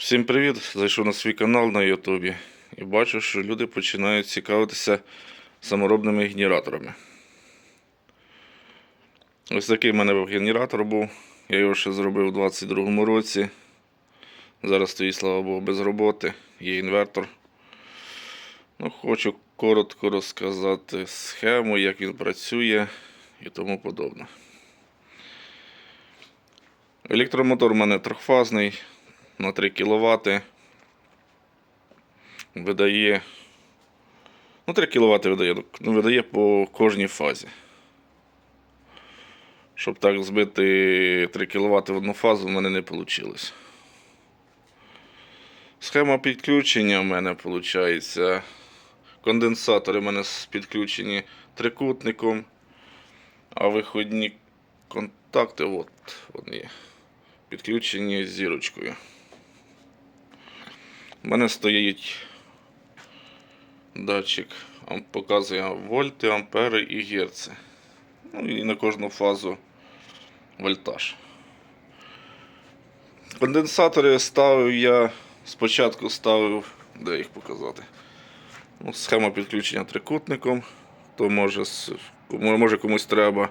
Всім привіт! Зайшов на свій канал на Ютубі і бачу, що люди починають цікавитися саморобними генераторами. Ось такий в мене генератор був. Я його ще зробив у 22-му році. Зараз стоїть, слава Богу, без роботи. Є інвертор. Ну, хочу коротко розказати схему, як він працює і тому подобне. Електромотор у мене трьохфазний на 3 кВт. Видає. Ну, 3 кВт видає, ну, видає по кожній фазі. Щоб так збити 3 кВт в одну фазу, в мене не вийшло. Схема підключення в мене виходить. Конденсатори в мене підключені трикутником, а виходні контакти от вони. Підключені зірочкою. У мене стоїть датчик, показує вольти, ампери і герци. Ну і на кожну фазу вольтаж. Конденсатори ставив я спочатку ставив, де їх показати. Ну, схема підключення трикутником. То може, може комусь треба.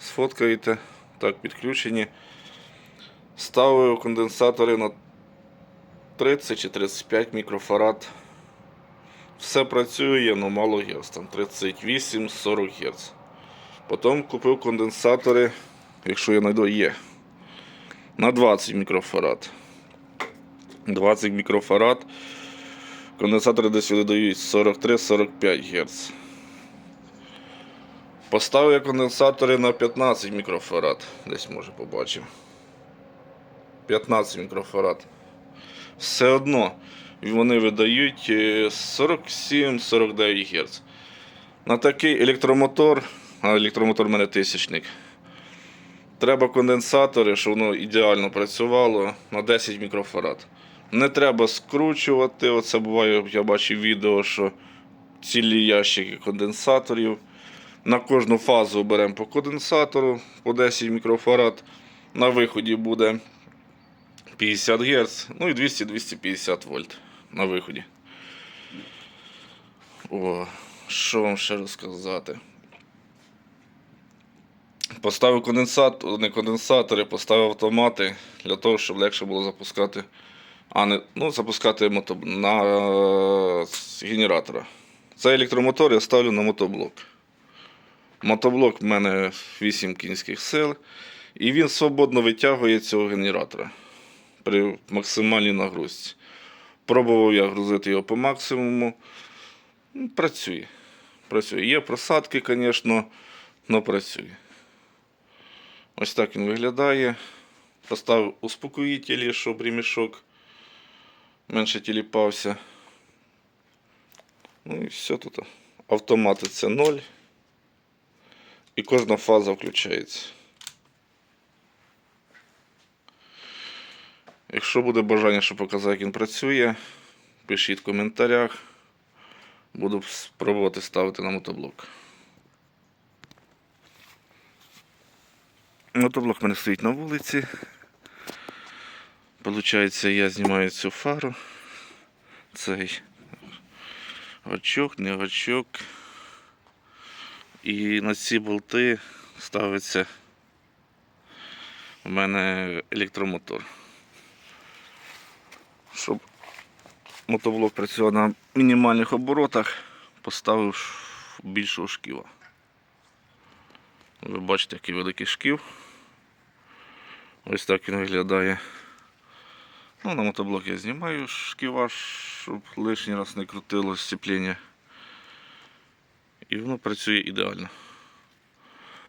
Сфоткаєте. Так, підключені. Ставив конденсатори на 30 чи 35 мікрофарад. Все працює, але мало Гц, там 38-40 Гц. Потім купив конденсатори, якщо я знайду, є. На 20 мікрофарад. 20 мікрофарад. Конденсатори десь видають 43-45 Гц. Поставив я конденсатори на 15 мікрофарад. Десь може побачив. 15 мікрофарад. Все одно вони видають е, 47-49 Гц. На такий електромотор, електромотор в мене тисячник. Треба конденсатори, щоб воно ідеально працювало на 10 мікрофарад. Не треба скручувати. Оце буває, я бачив відео, що цілі ящики конденсаторів. На кожну фазу беремо по конденсатору по 10 мікрофарад. На виході буде 50 Гц, ну і 200-250 вольт на виході. О, що вам ще розказати? Поставив конденсатор, не конденсатори, поставив автомати для того, щоб легше було запускати. А не, ну, запускати мото, на генератора. Цей електромотор я ставлю на мотоблок. Мотоблок в мене 8 кінських сил, і він свободно витягує цього генератора при максимальній нагрузці. Пробував я грузити його по максимуму. Ну, Працює. Працює. Є просадки, звісно, але працює. Ось так він виглядає. Поставив успокоїтелі, щоб ремішок менше тіліпався. Ну і все тут. Автомати це 0. І кожна фаза включається. Якщо буде бажання, щоб показати, як він працює, пишіть в коментарях. Буду спробувати ставити на мотоблок. Мотоблок в мене стоїть на вулиці. Получається, я знімаю цю фару. Цей гачок, не гачок. І на ці болти ставиться у мене електромотор. Щоб мотоблок працював на мінімальних оборотах, поставив більшого шківа. Ви бачите, який великий шків. Ось так він виглядає. Ну, на мотоблок я знімаю шківа, щоб лишній раз не крутило сцепління. І воно працює ідеально.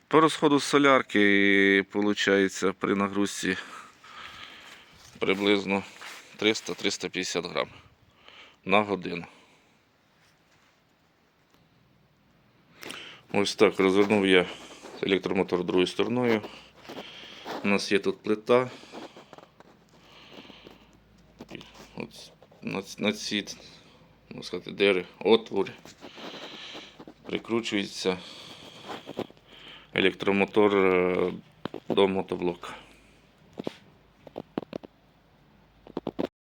По розходу солярки, виходить, при нагрузці приблизно 300-350 грам на годину. Ось так розвернув я електромотор другою стороною. У нас є тут плита. От на, на ці сказати, дири, отвори. Прикручується електромотор е, до мотоблока.